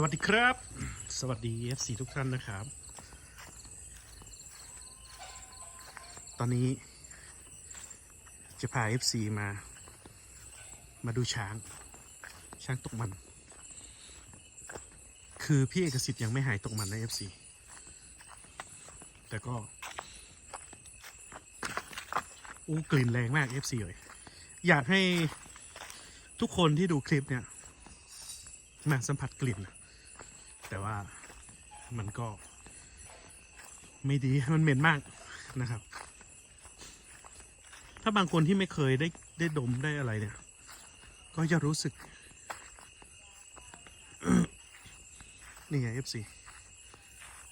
สวัสดีครับ สวัสดี FC ทุกท่านนะครับ ตอนนี้จะพา FC มา มาดูช้าง ช้างตกมัน คือพี่เอกสิทธิ์ยังไม่หายตกมันนะ FC แต่ก็อู้กลิ่นแรงมาก FC เลยอยากให้ทุกคนที่ดูคลิปเนี่ยมาสัมผัสกลิ่นนะ แต่ว่ามันก็ ไม่ดีมันเหม็นมากนะครับ ถ้าบางคนที่ไม่เคยได้ได้ดมได้อะไรเนี่ย ก็จะรู้สึก นี่ไง FC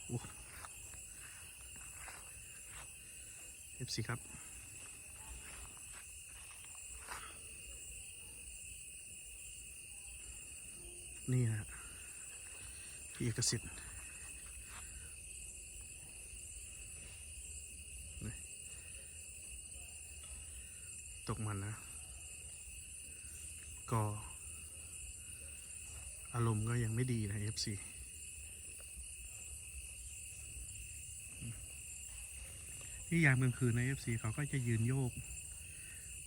โอ้ FC ครับ นี่นะ พี่เอกสิทธิ์ตกมันนะ ก็อารมณ์ก็ยังไม่ดีนะ FC ที่ยามกลางคืนใน FC เขาก็จะยืนโยก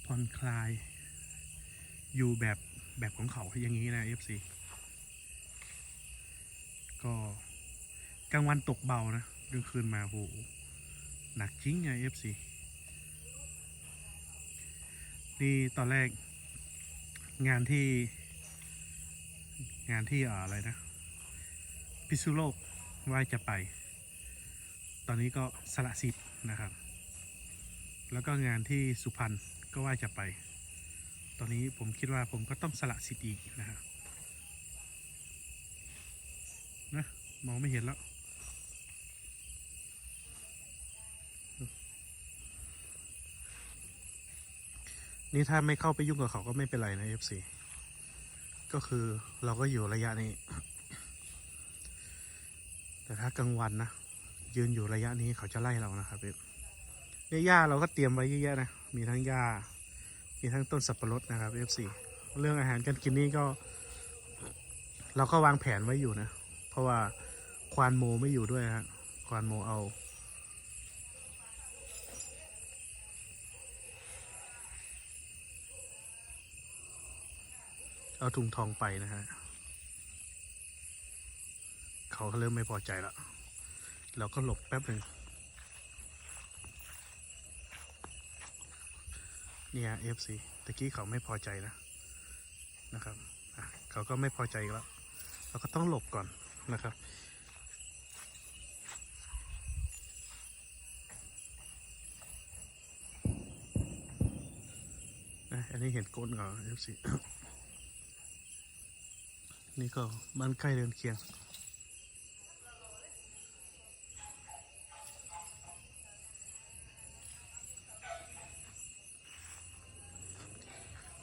ผ่อนคลาย อยู่แบบแบบของเขาอย่างนี้นะ FC ก็กลางวันตกเบานะกลางคืนมาโหหนักจริงไง FC นี่ตอนแรก งานที่ งานที่อะไรนะ พิษณุโลกว่าจะไป ตอนนี้ก็สละสิทธิ์นะครับ แล้วก็งานที่สุพรรณก็ว่าจะไป ตอนนี้ผมคิดว่าผมก็ต้องสละสิทธิ์อีกนะครับ นะมองไม่เห็นแล้วนี่ถ้าไม่เข้าไปยุ่งกับเขาก็ไม่เป็นไรนะ FC ก็คือเราก็อยู่ระยะนี้ แต่ถ้ากลางวันนะยืนอยู่ระยะนี้เขาจะไล่เรานะครับเอฟเนี่ยหญ้าเราก็เตรียมไว้เยอะแยะนะ มีทั้งหญ้า มีทั้งต้นสับปะรดนะครับ FC เรื่องอาหารการกินนี่ก็ เราก็วางแผนไว้อยู่นะ เพราะว่าควานโมไม่อยู่ด้วยฮะควานโมเอาเอาถุงทองไปนะฮะ เขาก็เริ่มไม่พอใจแล้ว เราก็หลบแป๊บหนึ่งเนี่ยเอฟซีตะกี้เขาไม่พอใจนะ นะครับเขาก็ไม่พอใจแล้ว เราก็ต้องหลบก่อน นะครับนะอันนี้เห็นก้นเขาเอฟซีนี่ก็บ้านใกล้เดินเคียง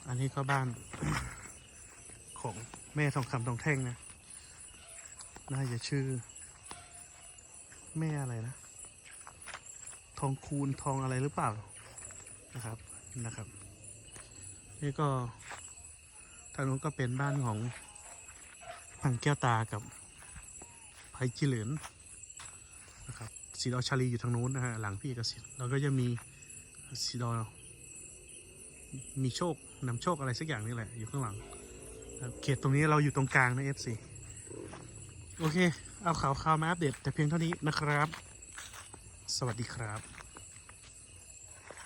อันนี้ก็บ้านของแม่ทองคำทองแท่งนะ น่าจะชื่อ แม่อะไรนะ ทองคูณทองอะไรหรือเปล่านะครับนะครับ นี่ก็ทางนู้นก็เป็นบ้านของพังแก้วตากับไผ่จิเหลินนะครับสีดอชาลีอยู่ทางนู้นนะฮะหลังพี่เอกสิทธิ์แล้วก็จะมีสีดอมีโชคนำโชคอะไรสักอย่างนี่แหละอยู่ข้างหลังเขตตรงนี้เราอยู่ตรงกลางนะ FC โอเค เอาข่าวข่าวมาอัปเดตแต่เพียงเท่านี้นะครับ สวัสดีครับ